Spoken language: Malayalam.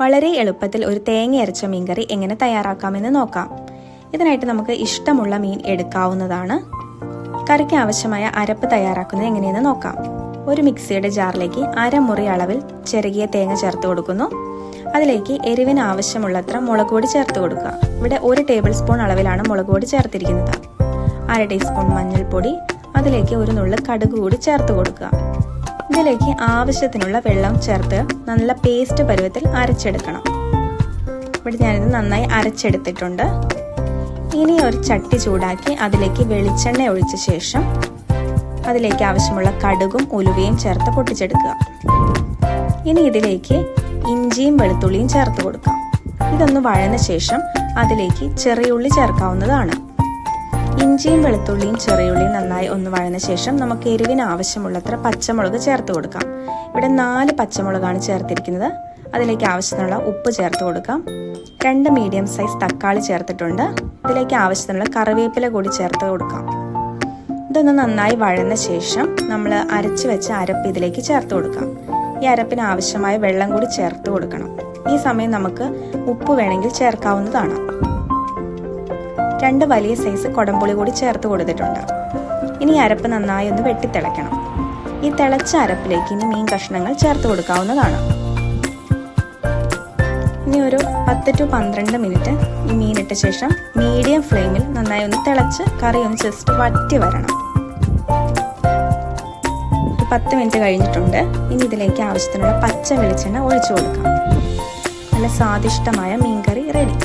വളരെ എളുപ്പത്തിൽ ഒരു തേങ്ങ അരച്ച മീൻകറി എങ്ങനെ തയ്യാറാക്കാമെന്ന് നോക്കാം. ഇതിനായിട്ട് നമുക്ക് ഇഷ്ടമുള്ള മീൻ എടുക്കാവുന്നതാണ്. കറിക്ക് ആവശ്യമായ അരപ്പ് തയ്യാറാക്കുന്നത് എങ്ങനെയെന്ന് നോക്കാം. ഒരു മിക്സിയുടെ ജാറിലേക്ക് അരമുറി അളവിൽ ചെറുകിയ തേങ്ങ ചേർത്ത് കൊടുക്കുന്നു. അതിലേക്ക് എരിവിന് ആവശ്യമുള്ളത്ര മുളക് പൊടി ചേർത്ത് കൊടുക്കുക. ഇവിടെ ഒരു ടേബിൾ സ്പൂൺ അളവിലാണ് മുളക് പൊടി ചേർത്തിരിക്കുന്നത്. അര ടീസ്പൂൺ മഞ്ഞൾപ്പൊടി. അതിലേക്ക് ഒരു നുള്ളു കടുക് കൂടി ചേർത്ത് കൊടുക്കുക. ഇതിലേക്ക് ആവശ്യത്തിനുള്ള വെള്ളം ചേർത്ത് നല്ല പേസ്റ്റ് പരുവത്തിൽ അരച്ചെടുക്കണം. ഇവിടെ ഞാനിത് നന്നായി അരച്ചെടുത്തിട്ടുണ്ട്. ഇനി ഒരു ചട്ടി ചൂടാക്കി അതിലേക്ക് വെളിച്ചെണ്ണ ഒഴിച്ച ശേഷം അതിലേക്ക് ആവശ്യമുള്ള കടുകും ഉലുവയും ചേർത്ത് പൊട്ടിച്ചെടുക്കുക. ഇനി ഇതിലേക്ക് ഇഞ്ചിയും വെളുത്തുള്ളിയും ചേർത്ത് കൊടുക്കാം. ഇതൊന്ന് വഴന്ന ശേഷം അതിലേക്ക് ചെറിയുള്ളി ചേർക്കാവുന്നതാണ്. ഇഞ്ചിയും വെളുത്തുള്ളിയും ചെറിയുള്ളിയും നന്നായി ഒന്ന് വഴന്ന ശേഷം നമുക്ക് എരിവിന് ആവശ്യമുള്ളത്ര പച്ചമുളക് ചേർത്ത് കൊടുക്കാം. ഇവിടെ നാല് പച്ചമുളകാണ് ചേർത്തിരിക്കുന്നത്. അതിലേക്ക് ആവശ്യത്തിനുള്ള ഉപ്പ് ചേർത്ത് കൊടുക്കാം. രണ്ട് മീഡിയം സൈസ് തക്കാളി ചേർത്തിട്ടുണ്ട്. ഇതിലേക്ക് ആവശ്യത്തിനുള്ള കറിവേപ്പില കൂടി ചേർത്ത് കൊടുക്കാം. ഇതൊന്ന് നന്നായി വഴന്ന ശേഷം നമ്മൾ അരച്ച് വെച്ച അരപ്പ് ഇതിലേക്ക് ചേർത്ത് കൊടുക്കാം. ഈ അരപ്പിന് ആവശ്യമായ വെള്ളം കൂടി ചേർത്ത് കൊടുക്കണം. ഈ സമയം നമുക്ക് ഉപ്പ് വേണമെങ്കിൽ ചേർക്കാവുന്നതാണ്. രണ്ട് വലിയ സൈസ് കൊടംപുളി കൂടി ചേർത്ത് കൊടുത്തിട്ടുണ്ട്. ഇനി അരപ്പ് നന്നായി ഒന്ന് വെട്ടിത്തിളയ്ക്കണം. ഈ തിളച്ച അരപ്പിലേക്ക് ഇനി മീൻ കഷ്ണങ്ങൾ ചേർത്ത് കൊടുക്കാവുന്നതാണ്. ഇനി ഒരു പത്ത് ടു പന്ത്രണ്ട് മിനിറ്റ് ഈ മീനിട്ട ശേഷം മീഡിയം ഫ്ലെയിമിൽ നന്നായി ഒന്ന് തിളച്ച് കറി ഒന്ന് ജസ്റ്റ് വറ്റി വരണം. ഒരു പത്ത് മിനിറ്റ് കഴിഞ്ഞിട്ടുണ്ട്. ഇനി ഇതിലേക്ക് ആവശ്യത്തിനുള്ള പച്ച വെളിച്ചെണ്ണ ഒഴിച്ചു കൊടുക്കാം. നല്ല സ്വാദിഷ്ടമായ മീൻകറി റെഡി.